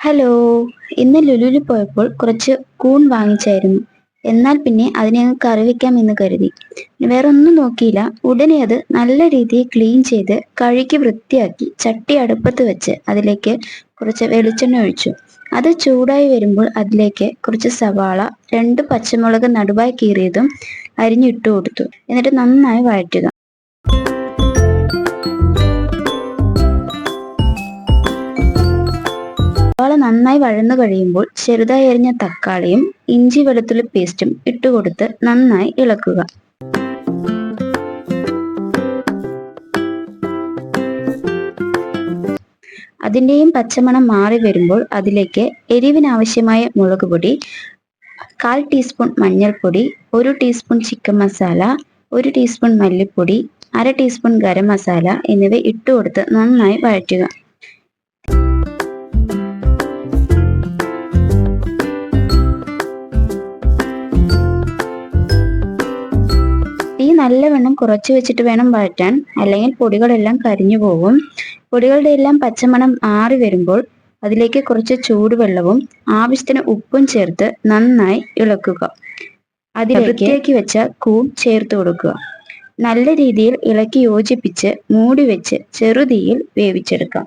Hello ഇന്ന് ലുലുവിൽ പോയപ്പോൾ കുറച്ച് കൂൺ വാങ്ങിച്ചായിരുന്നു. എന്നാൽ പിന്നെ അതിനെ അങ്ങ് കറി വെക്കാം എന്ന് കരുതി. വേറെ ഒന്നും നോക്കിയില്ല. ഉടനെ അത് നല്ല രീതിയിൽ ക്ലീൻ ചെയ്ത് കഴുകി വൃത്തിയാക്കി ചട്ടി അടുപ്പത്ത് വെച്ച് അതിലേക്ക് കുറച്ച് വെളിച്ചെണ്ണ ഒഴിച്ചു. അത് ചൂടായി വരുമ്പോൾ അതിലേക്ക് കുറച്ച് സവാള രണ്ട് പച്ചമുളക് നടുവായി കീറിയതും അരിഞ്ഞിട്ട് കൊടുത്തു. എന്നിട്ട് നന്നായി വഴറ്റുക. നന്നായി വഴന്നു കഴിയുമ്പോൾ ചെറുതായി അരിഞ്ഞ തക്കാളിയും ഇഞ്ചി വെളുത്തുള്ളി പേസ്റ്റും ഇട്ടുകൊടുത്ത് നന്നായി ഇളക്കുക. അതിന്റെയും പച്ചമണം മാറി വരുമ്പോൾ അതിലേക്ക് എരിവിനാവശ്യമായ മുളക് പൊടി കാൽ ടീസ്പൂൺ മഞ്ഞൾപ്പൊടി ഒരു ടീസ്പൂൺ ചിക്കൻ മസാല ഒരു ടീസ്പൂൺ മല്ലിപ്പൊടി അര ടീസ്പൂൺ ഗരം മസാല എന്നിവ ഇട്ടുകൊടുത്ത് നന്നായി വഴറ്റുക. നല്ലവണ്ണം കുറച്ച് വെച്ചിട്ട് വേണം വഴറ്റാൻ. അല്ലെങ്കിൽ പൊടികളെല്ലാം കരിഞ്ഞു പോകും. പൊടികളുടെ എല്ലാം പച്ചമണം ആറി വരുമ്പോൾ അതിലേക്ക് കുറച്ച് ചൂടുവെള്ളവും ആവശ്യത്തിന് ഉപ്പും ചേർത്ത് നന്നായി ഇളക്കുക. അതിൽ വൃത്തിയാക്കി വെച്ച കൂൺ ചേർത്ത് കൊടുക്കുക. നല്ല രീതിയിൽ ഇളക്കി യോജിപ്പിച്ച് മൂടി വെച്ച് ചെറുതീയിൽ വേവിച്ചെടുക്കാം.